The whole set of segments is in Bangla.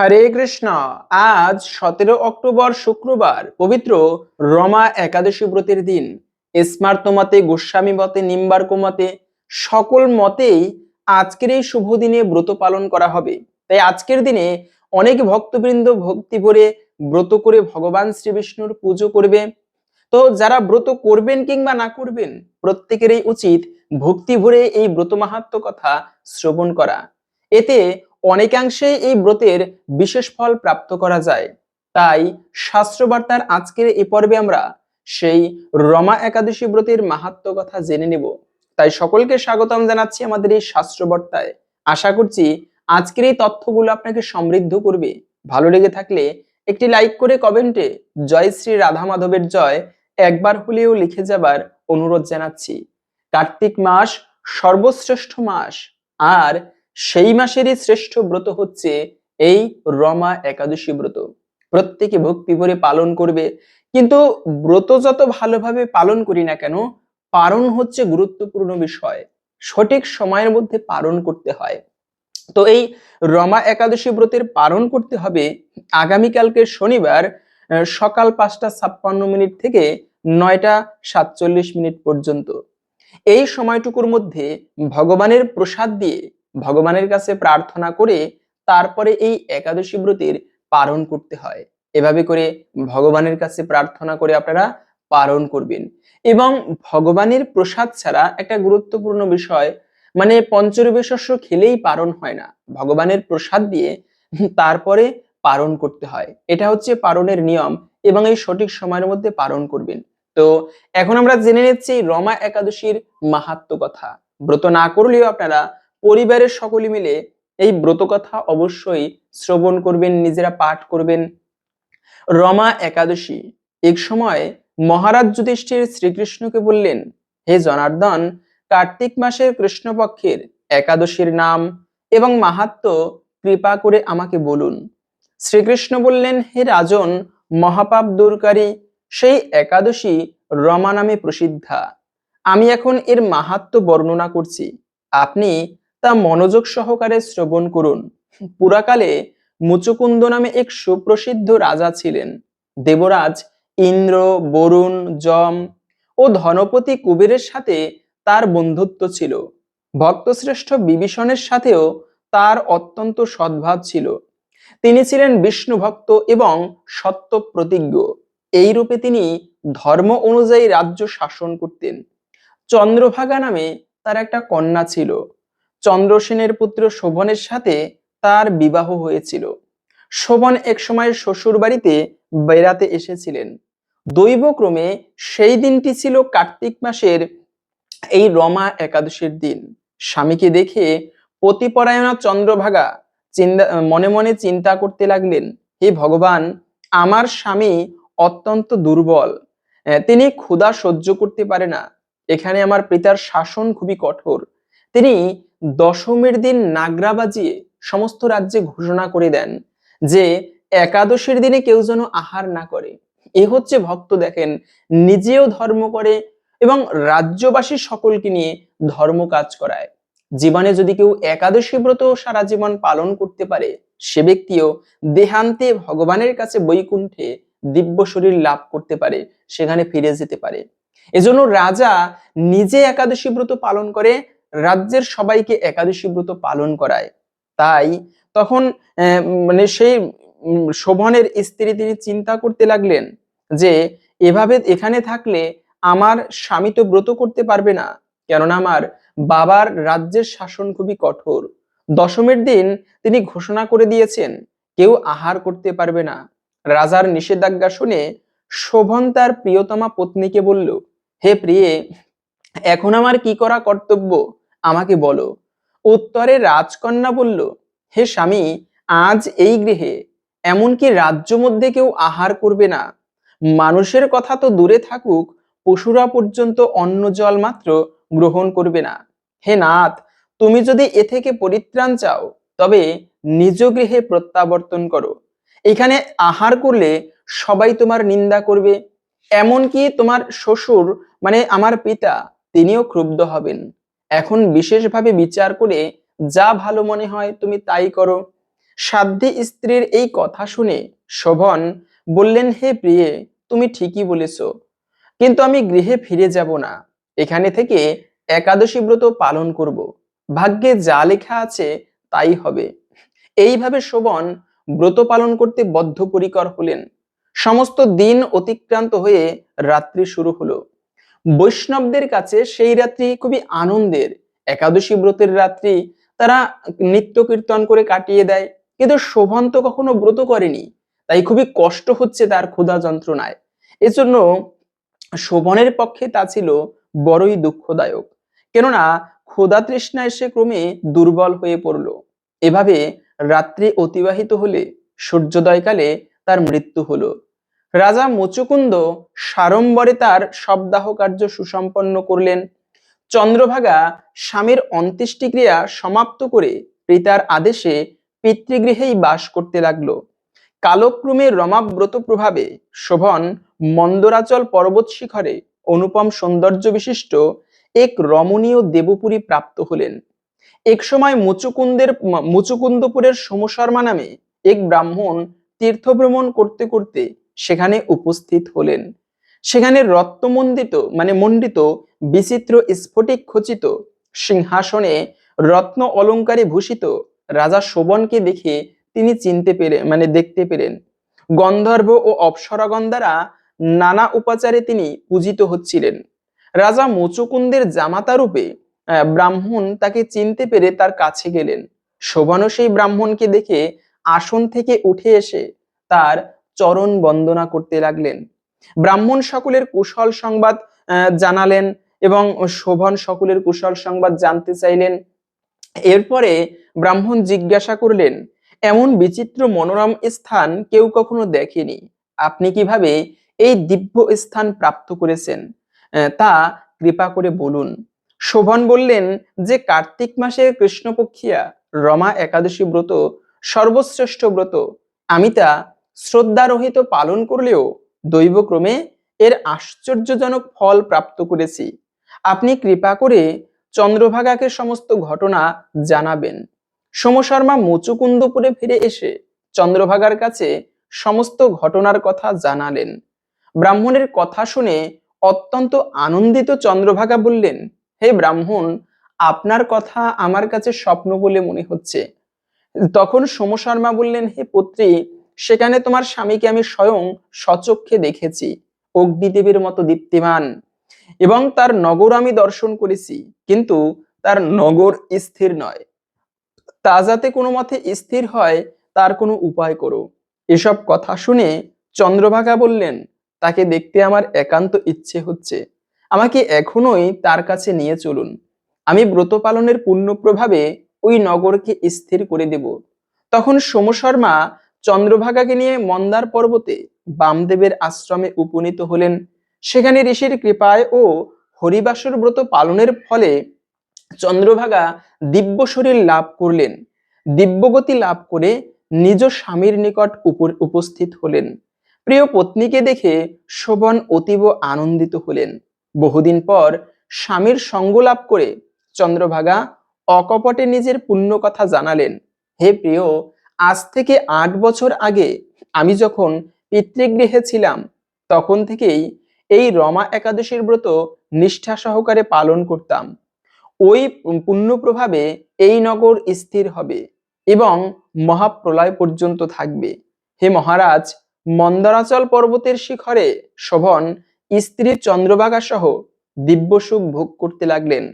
হরে কৃষ্ণ। আজ সতেরো অক্টোবর শুক্রবার, পবিত্র রমা একাদশী ব্রতের দিন। স্মার্ত মতে, গোস্বামী মতে, নিম্বার্ক মতে, সকল মতেই আজকের এই শুভ দিনে ব্রত পালন করা হবে। তাই আজকের দিনে অনেক ভক্তবৃন্দ ভক্তি ভরে ব্রত করে ভগবান শ্রী বিষ্ণুর পুজো করবে। তো যারা ব্রত করবেন কিংবা না করবেন, প্রত্যেকেরই উচিত ভক্তি ভরে এই ব্রত মাহাত্ম কথা শ্রবণ করা। এতে অনেকাংশে এই ব্রতের বিশেষ ফল প্রাপ্ত করা যায়। তাই শাস্ত্রবার্তার আজকের এই পর্বে আমরা সেই রমা একাদশী ব্রতের মাহাত্ম কথা জেনে নেব। তাই সকলকে স্বাগতম জানাচ্ছি আমাদের এই শাস্ত্রবার্তায়। আশা করছি আজকের এই তথ্যগুলো আপনাকে সমৃদ্ধ করবে। ভালো লেগে থাকলে একটি লাইক করে কমেন্টে জয় শ্রী রাধা মাধবের জয় একবার হলেও লিখে যাবার অনুরোধ জানাচ্ছি। কার্তিক মাস সর্বশ্রেষ্ঠ মাস। আর সেই মাসেরই শ্রেষ্ঠ ব্রত হচ্ছে এই রমা একাদশী ব্রত। প্রত্যেকে ভক্তি ভরে পালন করবে। কিন্তু ব্রত যত ভালোভাবে পালন করি না কেন, পালন হচ্ছে গুরুত্বপূর্ণ বিষয়। সঠিক সময়ের মধ্যে পালন করতে হয়। তো এই রমা একাদশী ব্রতের পালন করতে হবে আগামীকালকে শনিবার সকাল পাঁচটা ছাপ্পান্ন মিনিট থেকে নয়টা সাতচল্লিশ মিনিট পর্যন্ত। এই সময়টুকুর মধ্যে ভগবানের প্রসাদ দিয়ে ভগবানের কাছে প্রার্থনা করে তারপরে এই একাদশী ব্রতের পালন করতে হয়। এভাবে করে ভগবানের কাছে প্রার্থনা করে আপনারা পালন করবেন। এবং ভগবানের প্রসাদ ছাড়া একটা গুরুত্বপূর্ণ বিষয় মানে পঞ্চরূপে শস্য খেলেই পালন হয় না। ভগবানের প্রসাদ দিয়ে তারপরে পালন করতে হয়। এটা হচ্ছে পালনের নিয়ম এবং এই সঠিক সময়ের মধ্যে পালন করবেন। তো এখন আমরা জেনে নিচ্ছি রমা একাদশীর মাহাত্ম কথা। ব্রত না করলেও আপনারা পরিবারের সকলে মিলে এই ব্রত কথা অবশ্যই শ্রবণ করবেন, নিজেরা পাঠ করবেন। রমা একাদশী, এক সময় মহারাজ যুধিষ্ঠির শ্রীকৃষ্ণকে বললেন, হে জনার্দন, কার্তিক মাসের কৃষ্ণপক্ষের একাদশীর নাম এবং মাহাত্ম কৃপা করে আমাকে বলুন। শ্রীকৃষ্ণ বললেন, হে রাজন, মহাপাপ দূরকারী, সেই একাদশী রমা নামে প্রসিদ্ধা। আমি এখন এর মাহাত্ম বর্ণনা করছি। আপনি তা মনোযোগ সহকারে শ্রবণ করুন। পুরাকালে মুচুকুন্দ নামে এক সুপ্রসিদ্ধ রাজা ছিলেন। দেবরাজ, ইন্দ্র, বরুণ, যম ও ধনপতি কুবেরের সাথে তার বন্ধুত্ব ছিল। ভক্তশ্রেষ্ঠ বিভীষণের সাথেও তার অত্যন্ত সদ্ভাব ছিল। তিনি ছিলেন বিষ্ণু ভক্ত এবং সত্য প্রতিজ্ঞ। এই রূপে তিনি ধর্ম অনুযায়ী রাজ্য শাসন করতেন। চন্দ্রভাগা নামে তার একটা কন্যা ছিল। চন্দ্রসেনের পুত্র শোভনের সাথে তার বিবাহ হয়েছিল। শোভন একসময় শ্বশুর বাড়িতে বেড়াতে এসেছিলেন। দৈবক্রমে সেই দিনটি ছিল কার্তিক মাসের এই রমা একাদশীর দিন। স্বামীকে দেখে পতিপরায়ণা চন্দ্রভাগা চিন্তা, মনে মনে চিন্তা করতে লাগলেন, হে ভগবান, আমার স্বামী অত্যন্ত দুর্বল। তিনি ক্ষুধা সহ্য করতে পারে না। এখানে আমার পিতার শাসন খুবই কঠোর। তিনি দশমীর দিন নাগরা বাজিয়ে সমস্ত রাজ্যে ঘোষণা করে দেন যে একাদশীর দিনে কেউ যেন আহার না করে। এ হচ্ছে ভক্ত দেখেন, নিজেও ধর্ম করে এবং রাজ্যবাসী সকলকে নিয়ে ধর্ম কাজ করায়। জীবনে যদি কেউ একাদশী ব্রত সারা জীবন পালন করতে পারে, সে ব্যক্তিও দেহান্তে ভগবানের কাছে বৈকুণ্ঠে দিব্য শরীর লাভ করতে পারে, সেখানে ফিরে যেতে পারে। এজন্য রাজা নিজে একাদশী ব্রত পালন করে রাজ্যের সবাইকে একাদশী ব্রত পালন করায়। তাই তখন মানে সেই শোভনের স্ত্রী তিনি চিন্তা করতে লাগলেন যে, এভাবে এখানে থাকলে আমার স্বামী তো ব্রত করতে পারবে না। কেননা আমার বাবার রাজ্যের শাসন খুবই কঠোর। দশমীর দিন তিনি ঘোষণা করে দিয়েছেন, কেউ আহার করতে পারবে না। রাজার নিষেধাজ্ঞা শুনে শোভন তার প্রিয়তমা পত্নীকে বলল, হে প্রিয়ে, এখন আমার কি করা কর্তব্য? আমাকে বলো। উত্তরে রাজকন্যা বলল, হে স্বামী, আজ এই গৃহে এমনকি রাজ্য মধ্যে কেউ আহার করবে না। মানুষের কথা তো দূরে থাকুক, পশুরা পর্যন্ত অন্ন জল মাত্র গ্রহণ করবে না। হে নাথ, তুমি যদি এ থেকে পরিত্রাণ চাও, তবে নিজ গৃহে প্রত্যাবর্তন করো। এখানে আহার করলে সবাই তোমার নিন্দা করবে। এমনকি তোমার শ্বশুর মানে আমার পিতা, তিনিও ক্ষুব্ধ হবেন। এখন বিশেষভাবে বিচার করে যা ভালো মনে হয় তুমি তাই করো। সাধ্যী স্ত্রীর এই কথা শুনে শোভন বললেন, হে প্রিয়ে, তুমি ঠিকই বলেছ, কিন্তু আমি গৃহে ফিরে যাব না। এখানে থেকে একাদশী ব্রত পালন করব। ভাগ্যে যা লেখা আছে তাই হবে। এইভাবে শোভন ব্রত পালন করতে বদ্ধপরিকর হলেন। সমস্ত দিন অতিক্রান্ত হয়ে রাত্রি শুরু হলো। বৈষ্ণবদের কাছে সেই রাত্রি খুবই আনন্দের। একাদশী ব্রতের রাত্রি তারা নিত্য কীর্তন করে কাটিয়ে দেয়, কিন্তু শোভন তো কখনো ব্রত করেনি, তাই খুবই কষ্ট হচ্ছে তার ক্ষুধা যন্ত্রণায়। এজন্য শোভনের পক্ষে তা ছিল বড়ই দুঃখদায়ক। কেননা ক্ষুধা তৃষ্ণা এসে ক্রমে দুর্বল হয়ে পড়ল। এভাবে রাত্রি অতিবাহিত হলে সূর্যোদয়কালে তার মৃত্যু হলো। রাজা মুচুকুন্দ সাড়ম্বরে তার শবদাহ কার্য সুসম্পন্ন করলেন। চন্দ্রভাগা স্বামীর অন্ত্যেষ্টিক্রিয়া সমাপ্ত করে পিতার আদেশে পিতৃগৃহেই বাস করতে লাগল। কালক্রমে রমাব্রত প্রভাবে শোভন মন্দরাচল পর্বত শিখরে অনুপম সৌন্দর্য বিশিষ্ট এক রমণীয় দেবপুরী প্রাপ্ত হলেন। এক সময় মুচুকুন্দের মুচুকুন্দপুরের সোমশর্মা নামে এক ব্রাহ্মণ তীর্থভ্রমণ করতে করতে সেখানে উপস্থিত হলেন। সেখানে রত্নমণ্ডিত মানে মণ্ডিত, বিচিত্র স্ফটিক খচিত, সিংহাসনে রত্ন অলঙ্কারে ভূষিত রাজা শোভনকে দেখে তিনি চিনতে পেরে মানে দেখতে পেলেন। গন্ধর্ব ও অপ্সরাগণ দ্বারা নানা উপাচারে তিনি পূজিত হচ্ছিলেন। রাজা মুচুকুন্দের জামাতা রূপে ব্রাহ্মণ তাকে চিনতে পেরে তার কাছে গেলেন। শোভনও সেই ব্রাহ্মণকে দেখে আসন থেকে উঠে এসে তার চরণ বন্দনা করতে লাগলেন। ব্রাহ্মণ সকলের কুশল সংবাদ জানালেন এবং শোভন সকলের কুশল সংবাদ জানতে চাইলেন। এরপরে ব্রাহ্মণ জিজ্ঞাসা করলেন, এমন বিচিত্র মনোরম স্থান কেউ কখনো দেখেনি। আপনি কীভাবে এই দিব্য স্থান প্রাপ্ত করেছেন? তা কৃপা করে বলুন। শোভন বললেন, যে কার্তিক মাসের কৃষ্ণপক্ষিয়া, রমা একাদশী ব্রত, সর্বশ্রেষ্ঠ ব্রত, আমি তা শ্রদ্ধারহিত পালন করলেও দৈবক্রমে এর আশ্চর্যজনক ফল প্রাপ্ত করেছি। আপনি কৃপা করে চন্দ্রভাগাকে সমস্ত ঘটনা জানাবেন। সোমশর্মা মুচুকুন্দপুরে ফিরে এসে চন্দ্রভাগার কাছে সমস্ত ঘটনার কথা জানালেন। ব্রাহ্মণের কথা শুনে অত্যন্ত আনন্দিত চন্দ্রভাগা বললেন, হে ব্রাহ্মণ, আপনার কথা আমার কাছে স্বপ্ন বলে মনে হচ্ছে। তখন সোমশর্মা বললেন, হে পুত্রী সেখানে তোমার স্বামীকে আমি স্বয়ং সচক্ষে দেখেছি, অগ্নিদেবীর মতো দীপ্তিমান। এবং তার নগর আমি দর্শন করেছি, কিন্তু তার নগর স্থির নয়। তা যাতে কোনো মতে স্থির হয়, তার কোনো উপায় করো। এসব কথা শুনে চন্দ্রভাগা বললেন, তাকে দেখতে আমার একান্ত ইচ্ছে হচ্ছে। আমাকে এখনোই তার কাছে নিয়ে চলুন। আমি ব্রত পালনের পূর্ণ প্রভাবে ওই নগরকে স্থির করে দেব। তখন সোমশর্মা চন্দ্রভাগাকে নিয়ে মন্দার পর্বতে বামদেবের আশ্রমে উপনীত হলেন। সেখানে ঋষির কৃপায় ও হরিবাসর ব্রত পালনের ফলে চন্দ্রভাগা দিব্য শরীর লাভ করলেন। দিব্যগতি লাভ করে নিজ স্বামীর নিকট উপস্থিত হলেন। প্রিয় পত্নীকে দেখে শোভন অতীব আনন্দিত হলেন। বহুদিন পর স্বামীর সঙ্গ লাভ করে চন্দ্রভাগা অকপটে নিজের পুণ্য কথা জানালেন। হে প্রিয় আজ থেকে আট বছর আগে আমি যখন পিতৃগৃহে ছিলাম, তখন থেকেই এই রমা একাদশীর ব্রত নিষ্ঠা সহকারে পালন করতাম। ওই পুণ্য প্রভাবে এই নগর স্থির হবে এবং মহাপ্রলয় পর্যন্ত থাকবে। হে মহারাজ, মন্দরাচল পর্বতের শিখরে শোভন স্ত্রী চন্দ্রভাগা সহ দিব্য সুখ ভোগ করতে লাগলেন।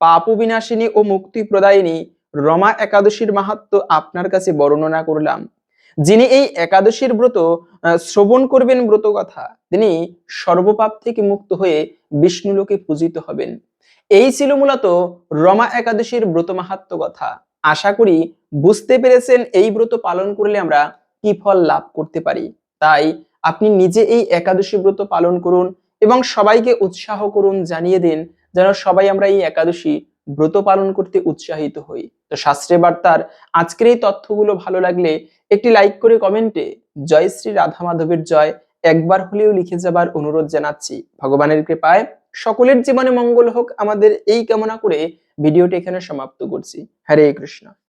পাপ বিনাশিনী ও মুক্তি প্রদায়িনী রমা একাদশীর মাহাত্ম আপনার কাছে বর্ণনা করলাম। যিনি এই একাদশীর ব্রত শ্রবণ করবেন ব্রত কথা, তিনি সর্বপাপ থেকে মুক্ত হয়ে বিষ্ণুলোকে পূজিত হবেন। এই ছিল মূলত রমা একাদশীর ব্রত মাহাত্ম কথা। আশা করি বুঝতে পেরেছেন এই ব্রত পালন করলে আমরা কি ফল লাভ করতে পারি। তাই আপনি নিজে এই একাদশী ব্রত পালন করুন এবং সবাইকে উৎসাহ করুন, জানিয়ে দিন যেন সবাই আমরা এই একাদশী ব্রত পালন করতে উৎসাহিত হই। তো শাস্ত্রে বার্তার আজকের এই তথ্যগুলো ভালো লাগলে একটি লাইক করে কমেন্টে জয় শ্রী রাধা মাধবের জয় একবার হলেও লিখে যাবার অনুরোধ জানাচ্ছি। ভগবানের কৃপায় সকলের জীবনে মঙ্গল হোক। আমাদের এই কামনা করে ভিডিওটি এখানে সমাপ্ত করছি। হরে কৃষ্ণ।